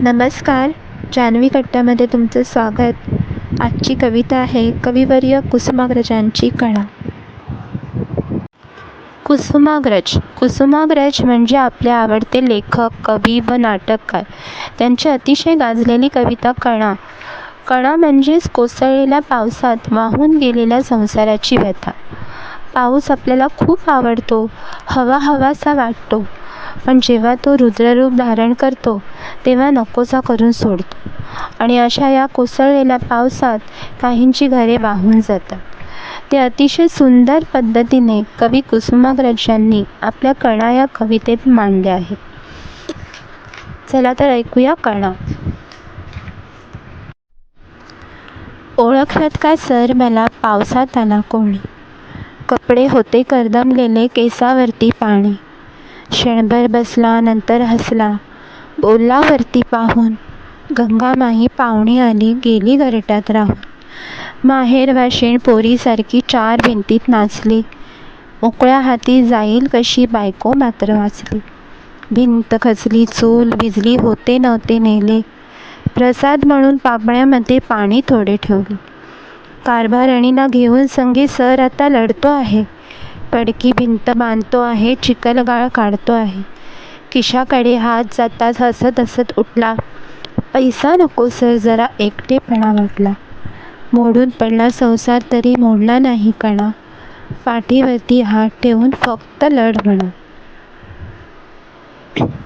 नमस्कार. जान्हवी कट्ट्यामध्ये तुमचं स्वागत. आजची कविता आहे कविवर्य कुसुमाग्रजांची कळा. कुसुमाग्रज. कुसुमाग्रज म्हणजे आपले आवडते लेखक कवी व नाटककार. त्यांची अतिशय गाजलेली कविता कणा कणा म्हणजेच कोसळलेल्या पावसात वाहून गेलेल्या संसाराची व्यथा. पाऊस आपल्याला खूप आवडतो. हवा हवासा वाटतो. पण जेव्हा तो रुद्ररूप धारण करतो तेव्हा नकोसा करून सोडतो. आणि अशा या कोसळलेल्या पावसात काहींची घरे वाहून जातात. ते अतिशय सुंदर पद्धतीने कवी कुसुमाग्रजांनी आपल्या कणा या कवितेत मांडले आहे. चला तर ऐकूया कणा. ओळखलत काय सर मला पावसात आला कोणी? कपडे होते करदमलेले केसावरती पाणी. क्षणभर बसला नंतर हसला. बोलला वरती पाहून गंगामाई पाहुणी आली गेली घरट्यात राहून. माहेर वाशीण पोरीसारखी चार भिंतीत नाचली. मोकळ्या हाती जाईल कशी बायको मात्र वाचली. भिंत खचली चूल भिजली होते नव्हते नेले. प्रसाद म्हणून पापण्यामध्ये पाणी थोडे ठेवले. कारभारणीला घेऊन संगी सर आता लढतो आहे. पडकी भिंत बांधतो आहे चिखलगाळ काढतो आहे. खिशाकडे हात जाताच हसत हसत उठला. पैसा नको सर जरा एकटेपणा वाटला. मोडून पडला संसार तरी मोडला नाही कणा. पाठीवरती हात ठेवून फक्त लढ म्हणा.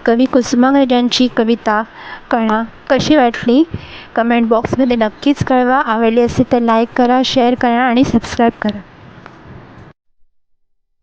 कवी कुसुमाग्रजांची कविता कणा कशी वाटली? कमेंट बॉक्समध्ये नक्कीच कळवा. आवडली असेल तर लाईक करा शेअर करा आणि सबस्क्राईब करा.